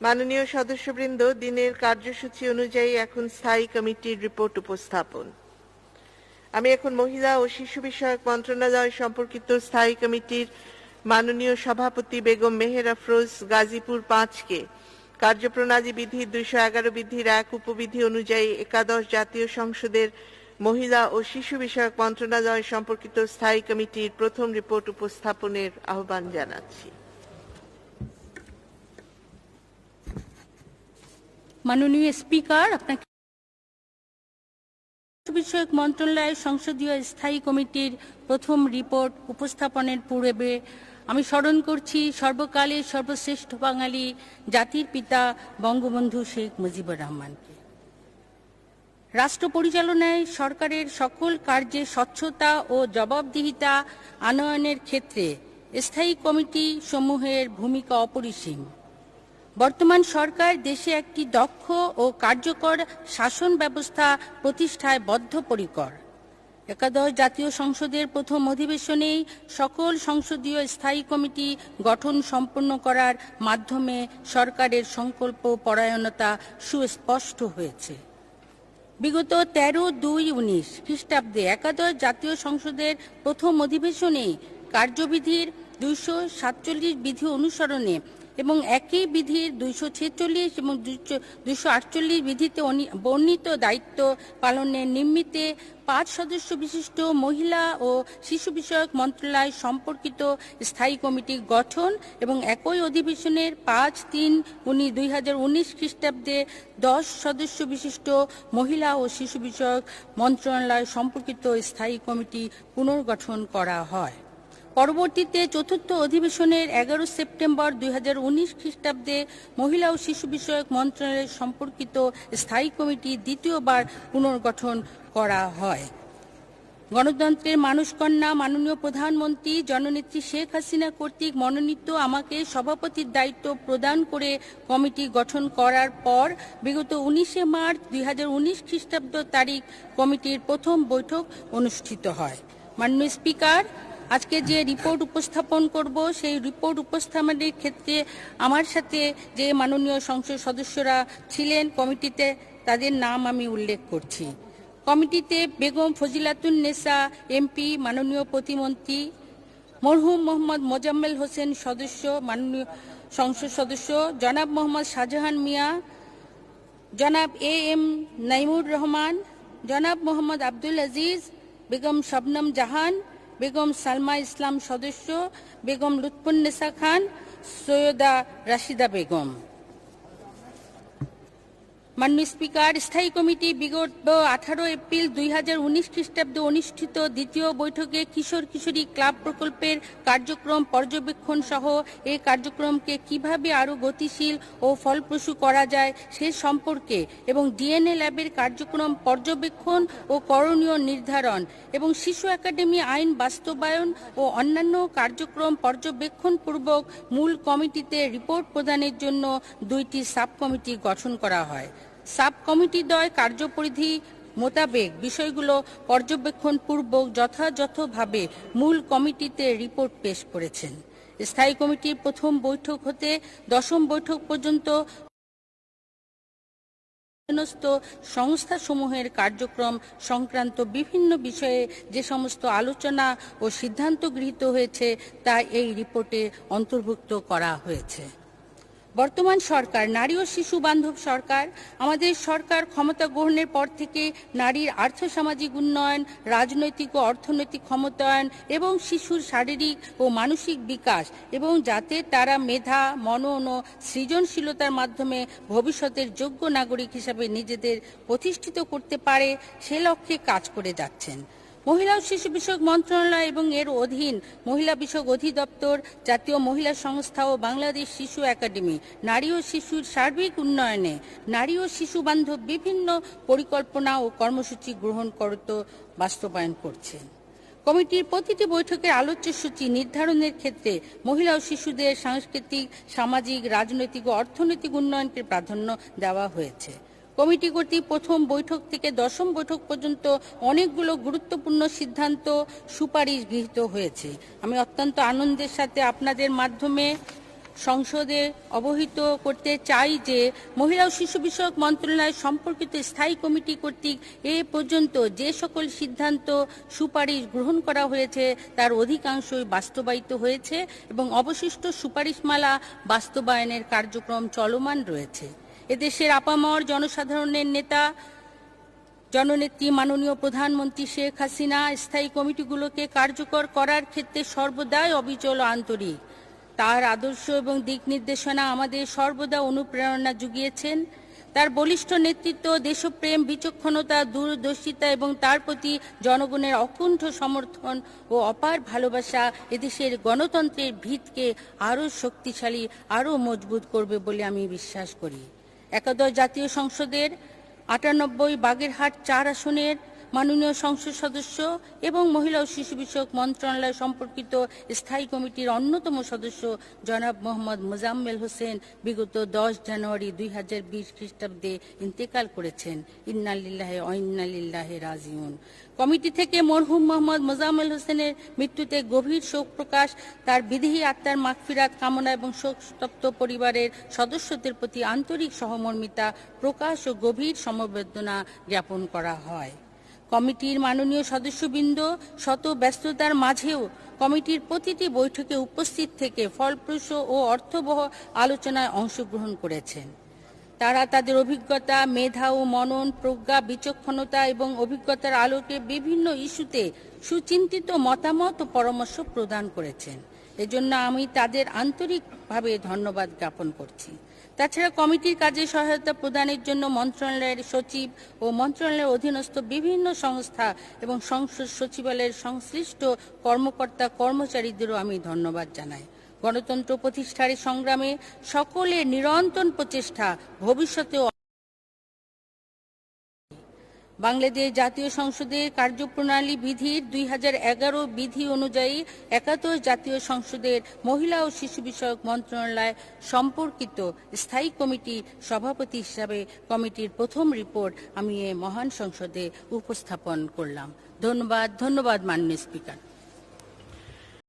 মাননীয় সদস্যবৃন্দ, দিনের কার্যসূচি অনুযায়ী এখন স্থায়ী কমিটির রিপোর্ট উপস্থাপন। আমি এখন মহিলা ও শিশু বিষয়ক মন্ত্রণালয় সম্পর্কিত স্থায়ী কমিটির মাননীয় সভাপতি বেগম মেহের আফরোজ গাজীপুর পাঁচকে কার্যপ্রণালী বিধি দুইশো এগারো বিধির এক উপবিধি অনুযায়ী একাদশ জাতীয় সংসদের মহিলা ও শিশু বিষয়ক মন্ত্রণালয় সম্পর্কিত স্থায়ী কমিটির প্রথম রিপোর্ট উপস্থাপনের আহ্বান জানাচ্ছি। মাননীয় স্পিকার, আপনাকে বিষয়ক মন্ত্রণালয়ের সংসদীয় স্থায়ী কমিটির প্রথম রিপোর্ট উপস্থাপনের পূর্বে আমি স্মরণ করছি সর্বকালের সর্বশ্রেষ্ঠ বাঙালি জাতির পিতা বঙ্গবন্ধু শেখ মুজিবুর রহমানকে। রাষ্ট্র পরিচালনায় সরকারের সকল কার্যে স্বচ্ছতা ও জবাবদিহিতা আনয়নের ক্ষেত্রে স্থায়ী কমিটি সমূহের ভূমিকা অপরিসীম। বর্তমান সরকার দেশে একটি দক্ষ ও কার্যকর শাসন ব্যবস্থা প্রতিষ্ঠায় বদ্ধপরিকর। একাদশ জাতীয় সংসদের প্রথম অধিবেশনেই সকল সংসদীয় স্থায়ী কমিটি গঠন সম্পন্ন করার মাধ্যমে সরকারের সংকল্প পরায়ণতা সুস্পষ্ট হয়েছে। বিগত তেরো দুই উনিশ খ্রিস্টাব্দে একাদশ জাতীয় সংসদের প্রথম অধিবেশনে কার্যবিধির দুইশো সাতচল্লিশ বিধি অনুসরণে এবং একই বিধির দুইশো ছেচল্লিশ এবং দুইশো আটচল্লিশ বিধিতে বর্ণিত দায়িত্ব পালনের নিমিত্তে পাঁচ সদস্য বিশিষ্ট মহিলা ও শিশু বিষয়ক মন্ত্রণালয় সম্পর্কিত স্থায়ী কমিটি গঠন এবং একই অধিবেশনের পাঁচ তিন উনি দুই হাজার উনিশ খ্রিস্টাব্দে দশ সদস্য বিশিষ্ট মহিলা ও শিশু বিষয়ক মন্ত্রণালয় সম্পর্কিত স্থায়ী কমিটি পুনর্গঠন করা হয়। পরবর্তীতে চতুর্থ অধিবেশনের এগারো সেপ্টেম্বর দুই হাজার উনিশ খ্রিস্টাব্দে মহিলা ও শিশু বিষয়ক মন্ত্রণালয় সম্পর্কিত স্থায়ী কমিটি দ্বিতীয়বার পুনর্গঠন করা হয়। গণতন্ত্রের মানুষকন্যা, মাননীয় প্রধানমন্ত্রী জননেত্রী শেখ হাসিনা কর্তৃক মনোনীত আমাকে সভাপতির দায়িত্ব প্রদান করে কমিটি গঠন করার পর বিগত উনিশে মার্চ দুই হাজার উনিশ খ্রিস্টাব্দ তারিখ কমিটির প্রথম বৈঠক অনুষ্ঠিত হয়। মাননীয় স্পিকার আজকে যে রিপোর্ট উপস্থাপন করব, সেই রিপোর্ট উপস্থাপনের ক্ষেত্রে আমার সাথে যে মাননীয় সংসদ সদস্যরা ছিলেন, কমিটিতে তাদের নাম আমি উল্লেখ করছি। কমিটিতে বেগম ফজিলাতুন নেসা এমপি, মাননীয় প্রতিমন্ত্রী, মরহুম মোহাম্মদ মোজাম্মেল হোসেন সদস্য, মাননীয় সংসদ সদস্য, জনাব মোহাম্মদ শাহজাহান মিয়া, জনাব এ এম নাইমুর রহমান, জনাব মোহাম্মদ আব্দুল আজিজ, বেগম শবনম জাহান বেগম সালমা ইসলাম সদস্য বেগম লুৎফুন্নেসা খান সৈয়দা রাশিদা বেগম। মাননীয় স্পিকার, স্থায়ী কমিটি বিগত আঠারো এপ্রিল দুই হাজার উনিশ খ্রিস্টাব্দে অনুষ্ঠিত দ্বিতীয় বৈঠকে কিশোর কিশোরী ক্লাব প্রকল্পের কার্যক্রম পর্যবেক্ষণ সহ এই কার্যক্রমকে কীভাবে আরও গতিশীল ও ফলপ্রসূ করা যায় সে সম্পর্কে এবং ডিএনএ ল্যাবের কার্যক্রম পর্যবেক্ষণ ও করণীয় নির্ধারণ এবং শিশু একাডেমি আইন বাস্তবায়ন ও অন্যান্য কার্যক্রম পর্যবেক্ষণপূর্বক মূল কমিটিতে রিপোর্ট প্রদানের জন্য দুইটি সাব কমিটি গঠন করা হয়। সাব কমিটি দ্বয় কার্যপরিধি মোতাবেক বিষয়গুলো পর্যবেক্ষণ পূর্বক যথাযথভাবে মূল কমিটিতে রিপোর্ট পেশ করেছেন। স্থায়ী কমিটির প্রথম বৈঠক হতে দশম বৈঠক পর্যন্ত সংস্থাসমূহের কার্যক্রম সংক্রান্ত বিভিন্ন বিষয়ে যে সমস্ত আলোচনা ও সিদ্ধান্ত গৃহীত হয়েছে, তা এই রিপোর্টে অন্তর্ভুক্ত করা হয়েছে। বর্তমান সরকার, নারী ও শিশু বান্ধব সরকার, আমাদের সরকার ক্ষমতা গ্রহণের পর থেকে নারীর আর্থসামাজিক উন্নয়ন, রাজনৈতিক ও অর্থনৈতিক ক্ষমতায়ন এবং শিশুর শারীরিক ও মানসিক বিকাশ এবং যাতে তারা মেধা, মনন ও সৃজনশীলতার মাধ্যমে ভবিষ্যতের যোগ্য নাগরিক হিসাবে নিজেদের প্রতিষ্ঠিত করতে পারে, সে লক্ষ্যে কাজ করে যাচ্ছেন। মহিলা ও শিশু বিষয়ক মন্ত্রণালয় এবং এর অধীন মহিলা বিষয়ক অধিদপ্তর, জাতীয় মহিলা সংস্থা ও বাংলাদেশ শিশু একাডেমি, নারী ও শিশুর সার্বিক উন্নয়নে নারী ও শিশু বান্ধব বিভিন্ন পরিকল্পনা ও কর্মসূচি গ্রহণ করত, বাস্তবায়ন করছে কমিটির প্রতিটি বৈঠকের আলোচ্য সূচি নির্ধারণের ক্ষেত্রে মহিলা ও শিশুদের সাংস্কৃতিক, সামাজিক, রাজনৈতিক ও অর্থনৈতিক উন্নয়নকে প্রাধান্য দেওয়া হয়েছে। কমিটি কর্তৃক প্রথম বৈঠক থেকে দশম বৈঠক পর্যন্ত অনেকগুলো গুরুত্বপূর্ণ সিদ্ধান্ত সুপারিশ গৃহীত হয়েছে। আমি অত্যন্ত আনন্দের সাথে আপনাদের মাধ্যমে সংসদে অবহিত করতে চাই যে মহিলা ও শিশু বিষয়ক মন্ত্রণালয় সম্পর্কিত স্থায়ী কমিটি কর্তৃক এ পর্যন্ত যে সকল সিদ্ধান্ত সুপারিশ গ্রহণ করা হয়েছে তার অধিকাংশই বাস্তবায়িত হয়েছে এবং অবশিষ্ট সুপারিশমালা বাস্তবায়নের কার্যক্রম চলমান রয়েছে। এদেশের আপামর জনসাধারণের নেতা, জননেত্রী, মাননীয় প্রধানমন্ত্রী শেখ হাসিনা, স্থায়ী কমিটিগুলোকে কার্যকর করার ক্ষেত্রে সর্বদাই অবিচল আন্তরিক। তার আদর্শ এবং দিক নির্দেশনা আমাদের সর্বদা অনুপ্রেরণা জুগিয়েছেন তার বলিষ্ঠ নেতৃত্ব, দেশপ্রেম, বিচক্ষণতা, দূরদর্শিতা এবং তার প্রতি জনগণের অকুণ্ঠ সমর্থন ও অপার ভালোবাসা এদেশের গণতন্ত্রের ভিতকে আরও শক্তিশালী, আরও মজবুত করবে বলে আমি বিশ্বাস করি। একাদশ জাতীয় সংসদের আটানব্বই বাগেরহাট চার আসনের মাননীয় সংসদ সদস্য এবং মহিলা ও শিশু বিষয়ক মন্ত্রণালয় সম্পর্কিত স্থায়ী কমিটির অন্যতম সদস্য জনাব মোহাম্মদ মোজাম্মেল হোসেন বিগত দশ জানুয়ারি দুই হাজার বিশ খ্রিস্টাব্দে ইন্তেকাল করেছেন। ইন্নালিল্লাহে অইন্নালিল্লাহে রাজিউন। কমিটি থেকে মরহুম মোহাম্মদ মোজাম্মেল হোসেনের মৃত্যুতে গভীর শোক প্রকাশ, তার বিদেহী আত্মার মাগফিরাত কামনা এবং শোকতপ্ত পরিবারের সদস্যদের প্রতি আন্তরিক সহমর্মিতা প্রকাশ ও গভীর সমবেদনা জ্ঞাপন করা হয়। কমিটির মাননীয় সদস্যবৃন্দ শত ব্যস্ততার মাঝেও কমিটির প্রতিটি বৈঠকে উপস্থিত থেকে ফলপ্রসূ ও অর্থবহ আলোচনায় অংশগ্রহণ করেছেন। তারা তাদের অভিজ্ঞতা, মেধা ও মনন, প্রজ্ঞা, বিচক্ষণতা এবং অভিজ্ঞতার আলোকে বিভিন্ন ইস্যুতে সুচিন্তিত মতামত ও পরামর্শ প্রদান করেছেন। এজন্য আমি তাদের আন্তরিকভাবে ধন্যবাদ জ্ঞাপন করছি। তাছাড়া কমিটির কাজে সহায়তা প্রদানের জন্য মন্ত্রণালয়ের সচিব ও মন্ত্রণালয়ের অধীনস্থ বিভিন্ন সংস্থা এবং সংসদ সচিবালয়ের সংশ্লিষ্ট কর্মকর্তা কর্মচারীদেরও আমি ধন্যবাদ জানাই। গণতন্ত্র প্রতিষ্ঠার সংগ্রামে সকলের নিরন্তর প্রচেষ্টা ভবিষ্যতেও বাংলাদেশ জাতীয় সংসদের কার্যপ্রণালী বিধির দুই হাজার এগারো বিধি অনুযায়ী একাদশ জাতীয় সংসদের মহিলা ও শিশু বিষয়ক মন্ত্রণালয় সম্পর্কিত স্থায়ী কমিটি সভাপতি হিসাবে কমিটির প্রথম রিপোর্ট আমি এ মহান সংসদে উপস্থাপন করলাম। ধন্যবাদ ধন্যবাদ মাননীয় স্পিকার।